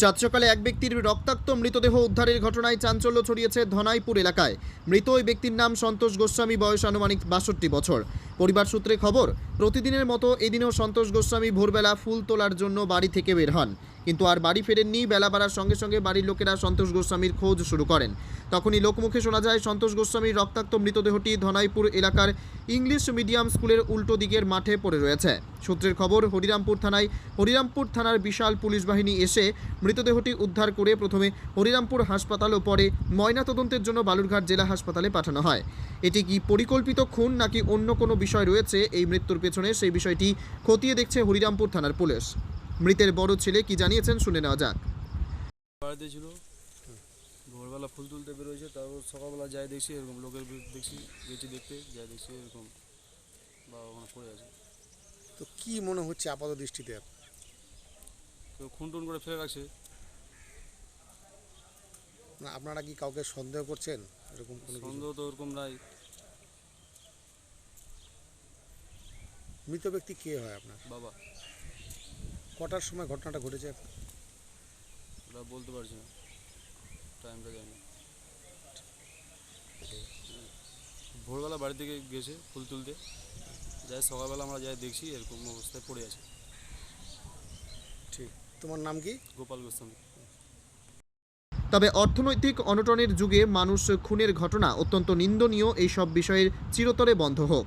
সাত সকালে এক ব্যক্তির রক্তাক্ত মৃতদেহ উদ্ধারের ঘটনায় চাঞ্চল্য ছড়িয়েছে ধনাইপুর এলাকায়। মৃত ওই ব্যক্তির নাম সন্তোষ গোস্বামী, বয়স আনুমানিক বাষট্টি বছর। পরিবার সূত্রে খবর, প্রতিদিনের মতো এদিনেও সন্তোষ গোস্বামী ভোরবেলা ফুল তোলার জন্য বাড়ি থেকে বের হন। কিন্তু আর বাড়ি ফেরেননি, বেলা বাড়ার সঙ্গে সঙ্গে বাড়ির লোকেরা সন্তোষ গোস্বামীর খোঁজ শুরু করেন। তখনই লোকমুখে শোনা যায়, সন্তোষ গোস্বামীর রক্তাক্ত মৃতদেহটি ধনাইপুর এলাকার ইংলিশ মিডিয়াম স্কুলের উল্টো দিকের মাঠে পড়ে রয়েছে। সূত্রের খবর, হরিরামপুর থানায় হরিরামপুর থানার বিশাল পুলিশ বাহিনী এসে মৃতদেহটি উদ্ধার করে প্রথমে হরিরামপুর হাসপাতাল ও পরে ময়নাতদন্তের জন্য বালুরঘাট জেলা হাসপাতালে পাঠানো হয়। এটি কি পরিকল্পিত খুন নাকি অন্য কোনো বিষয় রয়েছে এই মৃত্যুর পেছনে সেই বিষয়টি খতিয়ে দেখছে হরিরামপুর থানার পুলিশ। মৃতের বড় ছেলে কি জানিয়েছেন শুনে নেওয়া যাক। বাড়িতে ছিল। ভোরবেলা ফুল তুলতে বেরোয়েছে তারপর সকালবেলা যাই দেখছি এরকম লোকের দেখছি গেছি দেখতে যাই দেখছি এরকম বাবা ওখানে পড়ে আছে। তো কি মনে হচ্ছে আপাত দৃষ্টিতে? কেউ খুন টুন করে ফেলে রাখছে। না আপনারা কি কাউকে সন্দেহ করছেন? এরকম কোনো সন্দেহ তো ওরকম নাই। মৃত ব্যক্তি কে হয় আপনার? বাবা। কটার সময় ঘটনাটা ঘটেছে? ওটা বলতে পারছি না। টাইমটা জানি না। ভোরবেলা বাড়ি থেকে গেছে ফুল তুলতে। যাই সকালবেলা আমরা যাই দেখছি এরকম অবস্থায় পড়ে আছে। ঠিক। তোমার নাম কি? গোপাল গোস্বামী। তবে অর্থনৈতিক অনটনের যুগে মানুষ খুনের ঘটনা অত্যন্ত নিন্দনীয় এইসব বিষয়ের চিরতরে বন্ধ হোক।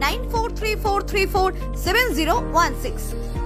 9434347016.